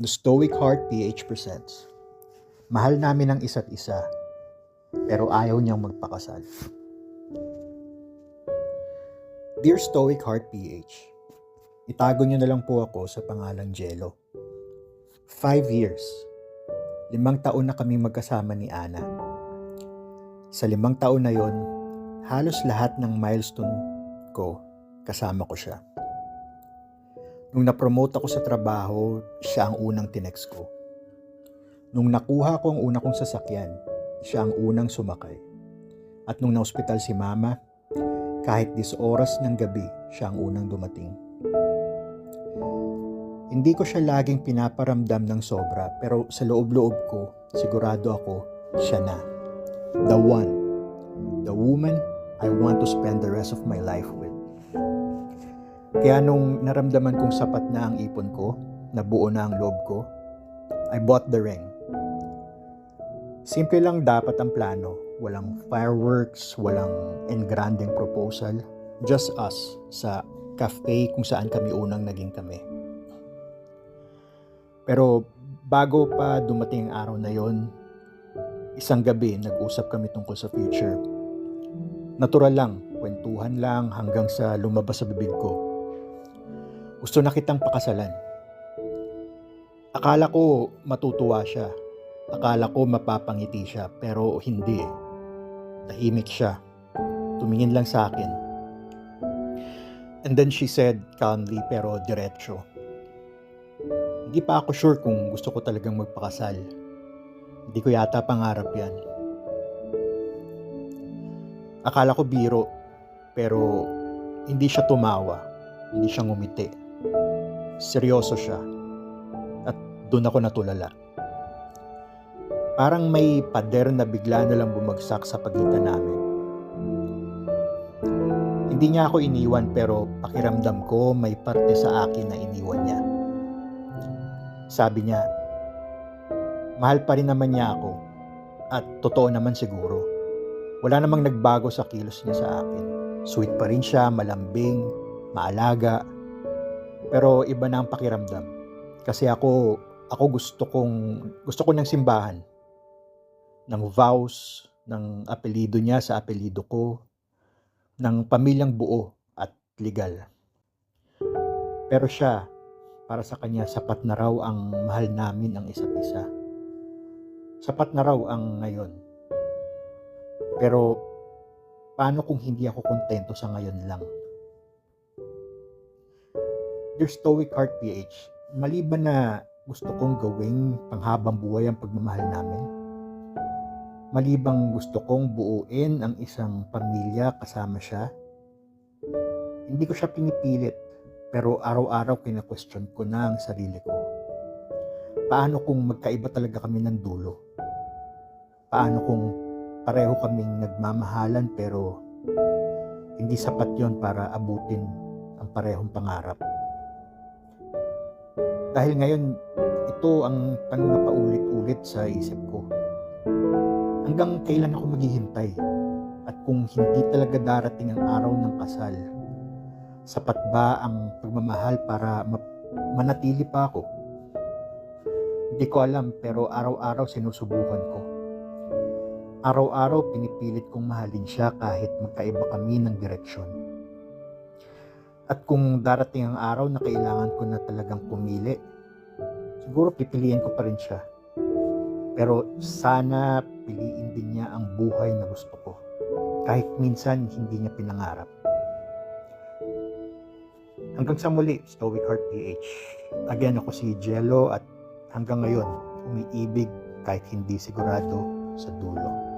The Stoic Heart PH presents. Mahal namin ang isa't isa, pero ayaw niyang magpakasal. Dear Stoic Heart PH, itago niyo na lang po ako sa pangalang Jello. Five years. Limang taon na kami magkasama ni Ana. Sa limang taon na yon, halos lahat ng milestone ko, kasama ko siya. Nung na-promote ako sa trabaho, siya ang unang tinext ko. Nung nakuha ko ang una kong sasakyan, siya ang unang sumakay. At nung na-hospital si mama, kahit dis oras ng gabi, siya ang unang dumating. Hindi ko siya laging pinaparamdam ng sobra, pero sa loob-loob ko, sigurado ako, siya na. The one. The woman I want to spend the rest of my life with. Kaya nung naramdaman kong sapat na ang ipon ko, nabuo na ang loob ko, I bought the ring. Simple lang dapat ang plano. Walang fireworks, walang engranding proposal. Just us sa cafe kung saan kami unang naging kami. Pero bago pa dumating ang araw na yon, isang gabi nag-usap kami tungkol sa future. Natural lang, kwentuhan lang hanggang sa lumabas sa bibig ko. Gusto na kitang pakasalan. Akala ko matutuwa siya. Akala ko mapapangiti siya, pero hindi. Tahimik siya. Tumingin lang sa akin. And then she said calmly pero diretso. Hindi pa ako sure kung gusto ko talagang magpakasal. Hindi ko yata pangarap yan. Akala ko biro, pero hindi siya tumawa. Hindi siya ngumiti. Seryoso siya. At doon ako natulala. Parang may pader na bigla na lang bumagsak sa pagitan namin. Hindi niya ako iniwan pero pakiramdam ko may parte sa akin na iniwan niya. Sabi niya, mahal pa rin naman niya ako at totoo naman siguro. Wala namang nagbago sa kilos niya sa akin. Sweet pa rin siya, malambing, maalaga. Pero iba na ang pakiramdam. Kasi ako, ako gusto kong, gusto ko ng simbahan. Ng vows, ng apelido niya sa apelido ko, ng pamilyang buo at legal. Pero siya, para sa kanya, sapat na raw ang mahal namin ang isa't isa. Sapat na raw ang ngayon. Pero, paano kung hindi ako kontento sa ngayon lang? Dear Stoic Heart PH, maliban na gusto kong gawing panghabang buhay ang pagmamahal namin, malibang gusto kong buuin ang isang pamilya kasama siya, hindi ko siya pinipilit, pero araw-araw kina-question ko na ang sarili ko. Paano kung magkaiba talaga kami ng dulo? Paano kung pareho kaming nagmamahalan pero hindi sapat yon para abutin ang parehong pangarap? Dahil ngayon, ito ang tanong na paulit-ulit sa isip ko. Hanggang kailan ako maghihintay? At kung hindi talaga darating ang araw ng kasal, sapat ba ang pagmamahal para ma- manatili pa ako? Hindi ko alam pero araw-araw sinusubukan ko. Araw-araw pinipilit kong mahalin siya kahit magkaiba kami ng direksyon. At kung darating ang araw na kailangan ko na talagang pumili, siguro pipiliin ko pa rin siya. Pero sana piliin din niya ang buhay na gusto ko. Kahit minsan hindi niya pinangarap. Hanggang sa muli, Stoic Heart PH. Again, ako si Jello at hanggang ngayon, umiibig kahit hindi sigurado sa dulo.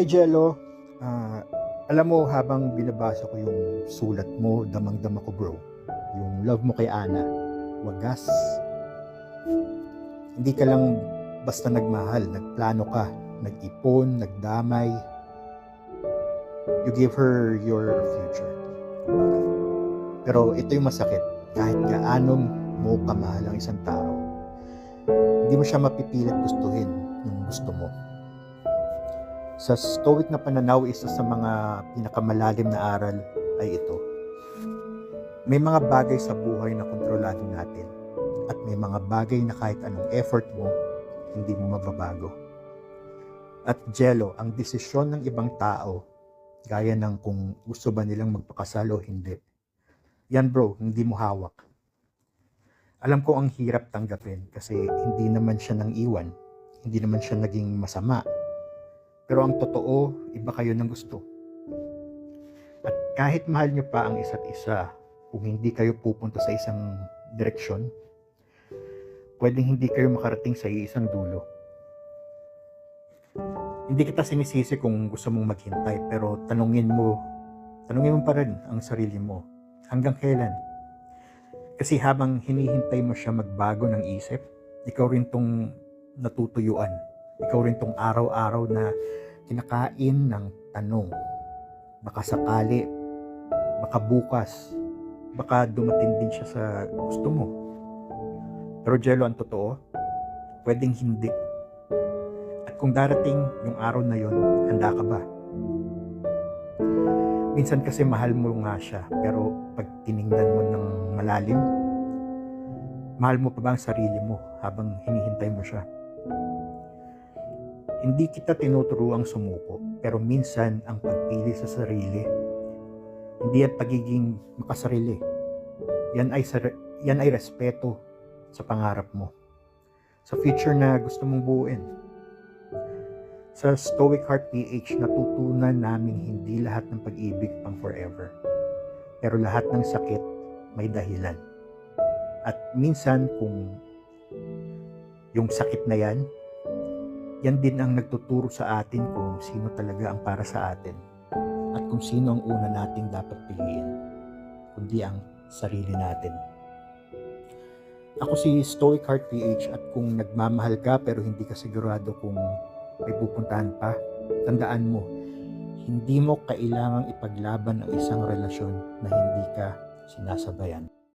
Hi Jello, Ah, alam mo habang binabasa ko yung sulat mo, damang-dama ko bro, yung love mo kay Ana, wagas. Hindi ka lang basta nagmahal, nagplano ka, nag-ipon, nagdamay. You give her your future. Pero ito yung masakit, kahit gaano mo kamahal ang isang tao, hindi mo siya mapipilit gustuhin yung gusto mo. Sa Stoic na pananaw, isa sa mga pinakamalalim na aral ay ito. May mga bagay sa buhay na kontrolado natin at may mga bagay na kahit anong effort mo, hindi mo mababago. At Jello, ang desisyon ng ibang tao, gaya ng kung gusto ba nilang magpakasal o hindi. Yan bro, hindi mo hawak. Alam ko ang hirap tanggapin kasi hindi naman siya nang iwan, hindi naman siya naging masama. Pero ang totoo, iba kayo ng gusto. At kahit mahal nyo pa ang isa't isa, kung hindi kayo pupunta sa isang direksyon, pwedeng hindi kayo makarating sa isang dulo. Hindi kita sinisisi kung gusto mong maghintay, pero tanungin mo, tanungin mo pa rin ang sarili mo. Hanggang kailan? Kasi habang hinihintay mo siya magbago ng isip, ikaw rin tong natutuyuan. Ikaw rin tong araw-araw na kinakain ng tanong. Baka sakali, baka bukas, baka dumating din siya sa gusto mo. Pero Jello, ang totoo, pwedeng hindi. At kung darating yung araw na yon, handa ka ba? Minsan kasi mahal mo nga siya, pero pag tiningnan mo ng malalim, mahal mo pa ba ang sarili mo habang hinihintay mo siya? Hindi kita tinuturuang sumuko, pero minsan ang pagpili sa sarili, hindi yan pagiging makasarili. Yan ay, yan ay respeto sa pangarap mo. Sa future na gusto mong buuin. Sa Stoic Heart PH, natutunan namin hindi lahat ng pag-ibig pang forever. Pero lahat ng sakit may dahilan. At minsan kung yung sakit na yan, yan din ang nagtuturo sa atin kung sino talaga ang para sa atin at kung sino ang una nating dapat piliin, kundi ang sarili natin. Ako si Stoic Heart PH at kung nagmamahal ka pero hindi ka sigurado kung may pupuntahan pa, tandaan mo, hindi mo kailangang ipaglaban ang isang relasyon na hindi ka sinasabayan.